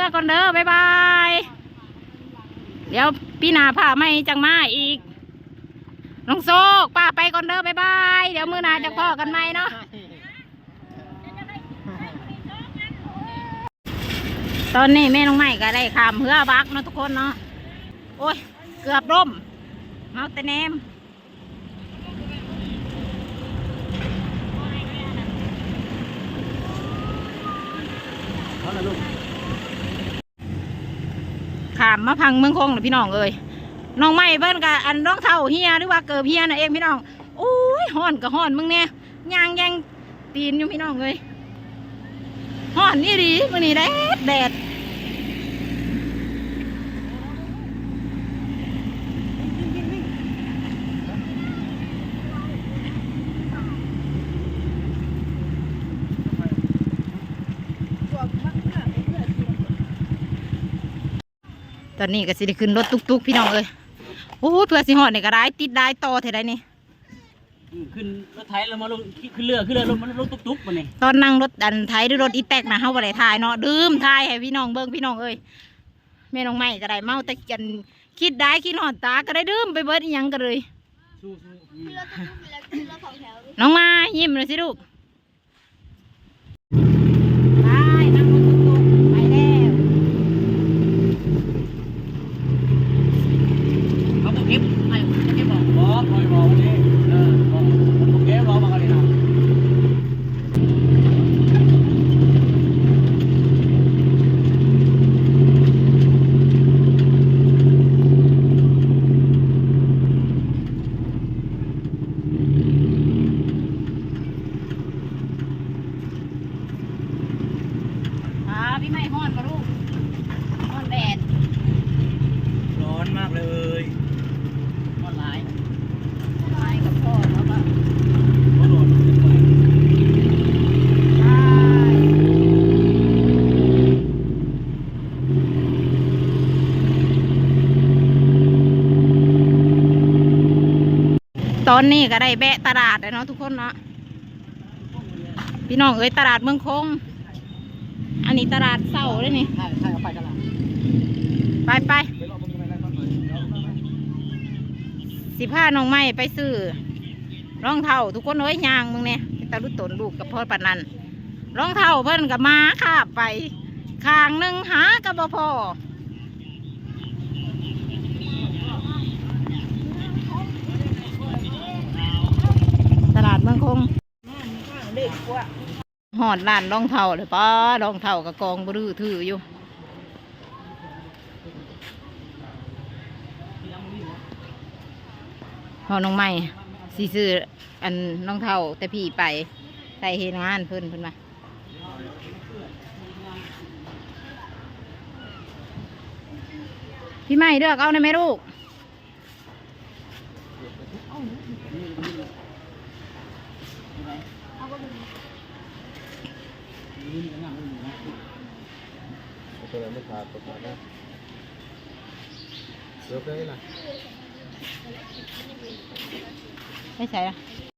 มื่อก่อนเด้อบ๊ายบาย เดี๋ยวพี่นาพาไม่จังมาอีก น้องโซกป้าไปก่อนเด้อบ๊ายบาย เดี๋ยวมื้อนาจะพ่อกันไหมเนาะ ตอนนี้แม่น้องใหม่ก็ได้ขามเพื่อบักเนาะทุกคนเนาะ โอ้ย เกือบร่มเมาแต่แนมเอาละลูก ขามมาพังเมืองคงเลยพี่น้องเอ้ยน้องไม่เบิ้นกับอันน้องเท่าเฮียหรือว่าเกิดเฮียน่ะเองพี่น้องอุ้ยห่อนกับห่อนมึงเนี่ยยางยังตีนอยู่พี่น้องเลยห่อนนี่ดีมื่อนี้แดดแดด ตอนนี้ก็สิได้ขึ้นรถตุกๆพี่น้องเอ้ยโอ้ยเพื่อสิห่อนนี่ก็ได้ติดได้ต่อเท่าไรนี่อืมขึ้นรถไถแล้วมาลงขึ้นเรือขึ้นเรือลงมันลงตุ๊กๆมาเนี่ยตอนนั่งรถดันไทยหรือรถอีแตกนะเฮาบ่ได้ถ่ายเนาะดื่มถ่ายให้พี่น้องเบิ่งพี่น้องเอ้ยแม่น้องใหม่ก็ได้เมาแต่กันคิดได้คิดหอนตาก็ได้ดื่มไปเบิดอีหยังก็เลยสู้ๆอืมน้องมายิ้มเลยสิลูกไปนั่งรถตุ๊กๆไปแล้ว เขาก็เก็บไอ้เก็บบอกบอกบอกบอกวันนี้เออบอกโอเคบอกมากันเลยนะ อ่า พี่ไม่ฮ้อนก็ลูกฮ้อนแดดร้อนมากเลยร้อนหลายไปกับพ่อแล้วก็ร้อนร้อนเกินไปไปตอนนี้ก็ได้แบะตลาดแล้วเนาะทุกคนเนาะพี่น้องเอ้ยตลาดเมืองคง อันนี้ตลาดเสาเลยนี่ ใช่ใช่เอาไปกันละไปไปไปรอบตรงนี้ไปได้ก่อนหน่อยเดี๋ยวเอาไปสิผ้าน้องไม้ไปซื้อรองเท้าทุกคนเอ้ยยางมึงเนี่ยตาลุตนลูกกับพ่อปานนันรองเท้าเพิ่นกับมาขาบไปข้างหนึ่งหากับบ่พอตลาดเมืองคง หอดร้านรองเท้าเลยป้ารองเท้ากับกองบรือถืออยู่พอน้องใหม่สีซื้ออันน้องเท่าแต่พี่ไปใส่เฮงานเพิ่นเพิ่นมาพี่ใหม่เลือกเอาได้ไหมลูก ตัวนั้นไม่ขาดตัวขาดนะเดี๋ยวไปล่ะไม่ใช่ละ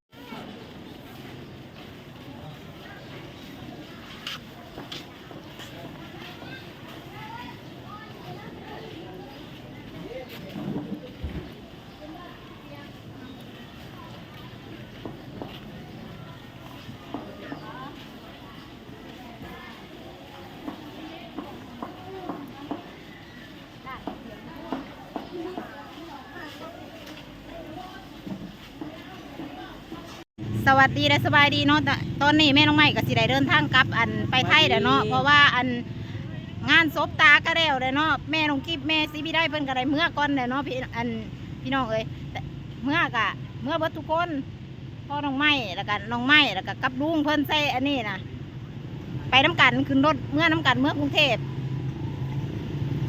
สวัสดีและสบายดีเนาะตตอนนี้แม่น้องใหม่ก็สิได้เดินทางกลับอันไปไทยแล้วเนาะเพราะว่าอันงานศพตาก็แล้วเลยเนาะแม่น้องกิฟแม่ซีบีได้เพิ่นก็ได้เมื่อก่อนเลยเนาะพี่อันพี่น้องเอ้ยแต่เมื่อกะเมื่อเบิดทุกคนพ่อน้องไม้แล้วก็น้องไม้แล้วก็กับลุงเพิ่นใส่อันนี้นะไปน้ำกันขึ้นรถเมื่อน้ำกันเมื่อกรุงเทพ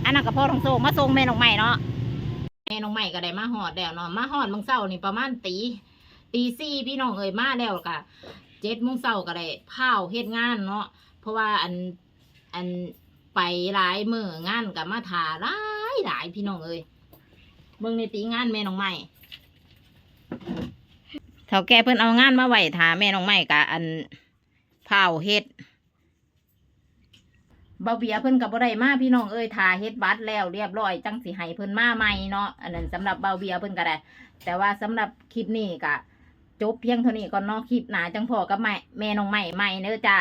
อันนั้นกับพ่อทองโซมาส่งแม่น้องไม้เนาะแม่น้องไม้ก็ได้มาหอดแล้วเนาะมาหอดมึงเศร้านี่ประมาณตี ตีสี่พี่น้องเอ้ยมาแล้วกะเจ็ดโมงเศร้าก็ได้พาเฮ็ดงานเนาะเพราะว่าอันอันไปหลายมืองานกับมาถาหลายหลายพี่น้องเอ้ยเบิ่งในตีงานแม่น้องไม้เท่าแกเพิ่นเอางานมาไหวถาแม่น้องไม้กะอันพาเฮ็ดเบาเบียเพิ่นกับบ่ได้มาพี่น้องเอ้ยทาเฮ็ดบัตรแล้วเรียบร้อยจังสิให้เพิ่นมาใหม่เนาะอันนั้นสำหรับเบาเบียเพิ่นก็ได้แต่ว่าสำหรับคลิปนี้ก็ จบเพียงเท่านี้ก่อนเนาะคลิปหนาจังพอกับแม่แม่น้องใหม่ใหม่เด้อจ้า